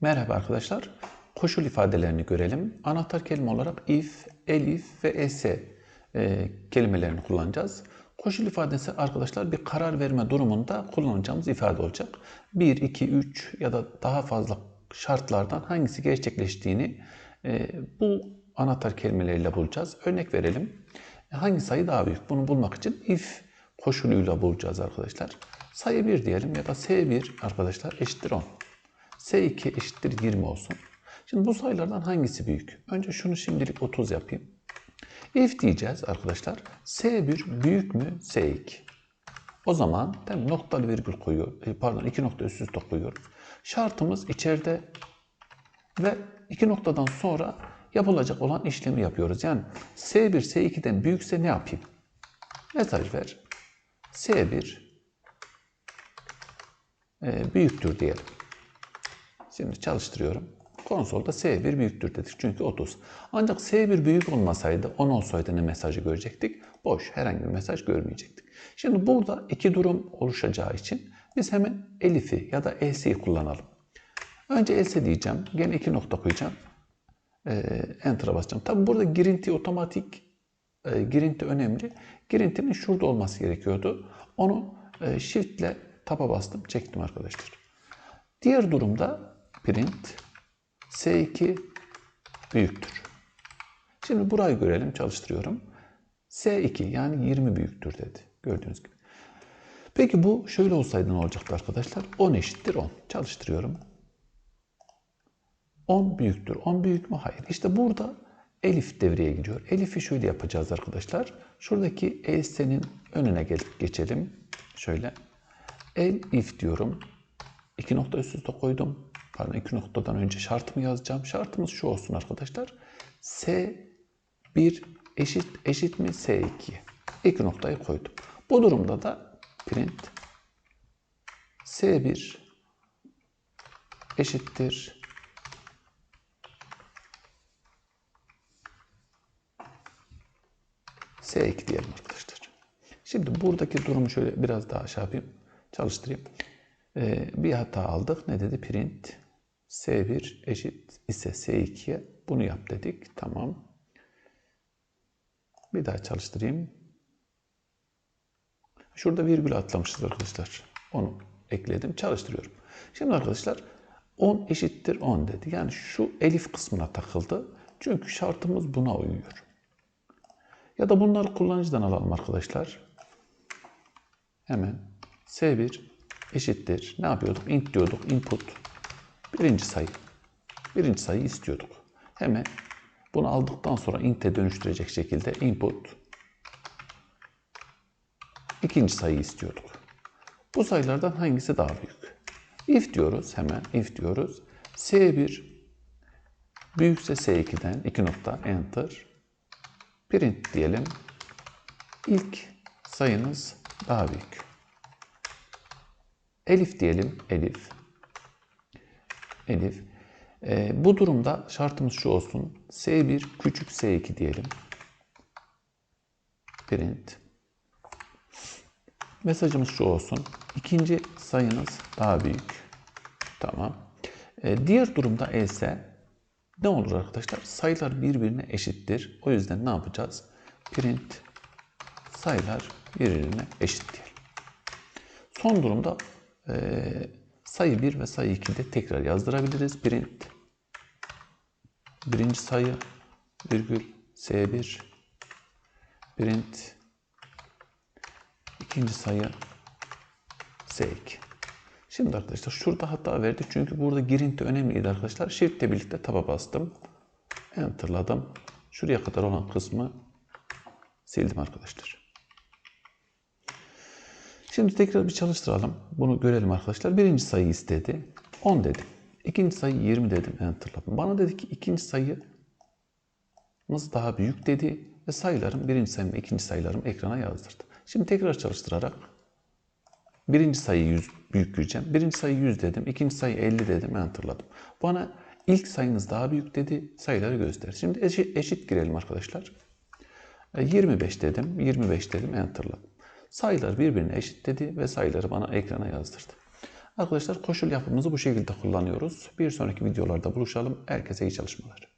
Merhaba arkadaşlar. Koşul ifadelerini görelim. Anahtar kelime olarak if, elif ve es e, kelimelerini kullanacağız. Koşul ifadesi arkadaşlar bir karar verme durumunda kullanacağımız ifade olacak. 1, 2, 3 ya da daha fazla şartlardan hangisi gerçekleştiğini e, bu anahtar kelimeleriyle bulacağız. Örnek verelim. Hangi sayı daha büyük? Bunu bulmak için if koşuluyla bulacağız arkadaşlar. Sayı 1 diyelim ya da S1 arkadaşlar eşittir 10. S2 eşittir 20 olsun. Şimdi bu sayılardan hangisi büyük? Önce şunu şimdilik 30 yapayım. If diyeceğiz arkadaşlar. S1 büyük mü S2? O zaman tam noktalı virgül koyuyor. e, Pardon iki nokta üst üste koyuyoruz. Şartımız içeride ve iki noktadan sonra yapılacak olan işlemi yapıyoruz. Yani S1 S2'den büyükse ne yapayım? Mesaj ver. S1 e, büyüktür diyelim. Şimdi çalıştırıyorum. Konsolda S1 büyüktür dedik çünkü 30. Ancak S1 büyük olmasaydı 10 olsaydı ne mesajı görecektik? Boş herhangi bir mesaj görmeyecektik. Şimdi burada iki durum oluşacağı için biz hemen Elif'i ya da Else'yi kullanalım. Önce Else diyeceğim. Gene iki nokta koyacağım. Ee, Enter'a basacağım. Tabi burada girinti otomatik e, girinti önemli. Girintinin şurada olması gerekiyordu. Onu e, Shift ile taba bastım. Çektim arkadaşlar. Diğer durumda print S2 büyüktür. Şimdi burayı görelim. Çalıştırıyorum. S2 yani 20 büyüktür dedi. Gördüğünüz gibi. Peki bu şöyle olsaydı ne olacaktı arkadaşlar? 10 eşittir 10. Çalıştırıyorum. 10 büyüktür. 10 büyük mü? Hayır. İşte burada elif devreye giriyor. Elif'i şöyle yapacağız arkadaşlar. Şuradaki else'nin önüne geçelim. Şöyle. Elif diyorum. İki nokta üst üste koydum. Pardon iki noktadan önce şartımı yazacağım. Şartımız şu olsun arkadaşlar. S1 eşit eşit mi S2? İki noktayı koydum. Bu durumda da print S1 eşittir S2 diyelim arkadaşlar. Şimdi buradaki durumu şöyle biraz daha şey yapayım, çalıştırayım. Ee, bir hata aldık. Ne dedi? Print S1 eşit ise S2'ye bunu yap dedik. Tamam. Bir daha çalıştırayım. Şurada virgül atlamışız arkadaşlar. Onu ekledim. Çalıştırıyorum. Şimdi arkadaşlar 10 eşittir 10 dedi. Yani şu elif kısmına takıldı. Çünkü şartımız buna uyuyor. Ya da bunları kullanıcıdan alalım arkadaşlar. Hemen S1 eşittir. Ne yapıyorduk? Int diyorduk. Input. Birinci sayı. Birinci sayı istiyorduk. Hemen bunu aldıktan sonra int'e dönüştürecek şekilde input. ikinci sayı istiyorduk. Bu sayılardan hangisi daha büyük? If diyoruz. Hemen if diyoruz. S1 büyükse S2'den 2 nokta enter. Print diyelim. İlk sayınız daha büyük. Elif diyelim. Elif. Elif. Ee, bu durumda şartımız şu olsun. S1 küçük S2 diyelim. Print. Mesajımız şu olsun. İkinci sayınız daha büyük. Tamam. Ee, diğer durumda else ne olur arkadaşlar? Sayılar birbirine eşittir. O yüzden ne yapacağız? Print sayılar birbirine eşit diyelim. Son durumda e, sayı 1 ve sayı 2 de tekrar yazdırabiliriz. Print birinci sayı virgül S1 print ikinci sayı S2. Şimdi arkadaşlar şurada hata verdik çünkü burada girinti önemliydi arkadaşlar. Shift ile birlikte taba bastım. Enter'ladım. Şuraya kadar olan kısmı sildim arkadaşlar. Şimdi tekrar bir çalıştıralım. Bunu görelim arkadaşlar. Birinci sayı istedi. 10 dedim. İkinci sayı 20 dedim. Enter'ladım. Bana dedi ki ikinci sayı nasıl daha büyük dedi ve sayılarım birinci sayım ikinci sayılarım ekrana yazdırdı. Şimdi tekrar çalıştırarak birinci sayıyı 100 büyük göreceğim. Birinci sayı 100 dedim. ikinci sayı 50 dedim. Enter'ladım. Bana ilk sayınız daha büyük dedi. Sayıları göster. Şimdi eşit, eşit girelim arkadaşlar. 25 dedim. 25 dedim. Enter'ladım. Sayılar birbirine eşit dedi ve sayıları bana ekrana yazdırdı. Arkadaşlar koşul yapımızı bu şekilde kullanıyoruz. Bir sonraki videolarda buluşalım. Herkese iyi çalışmalar.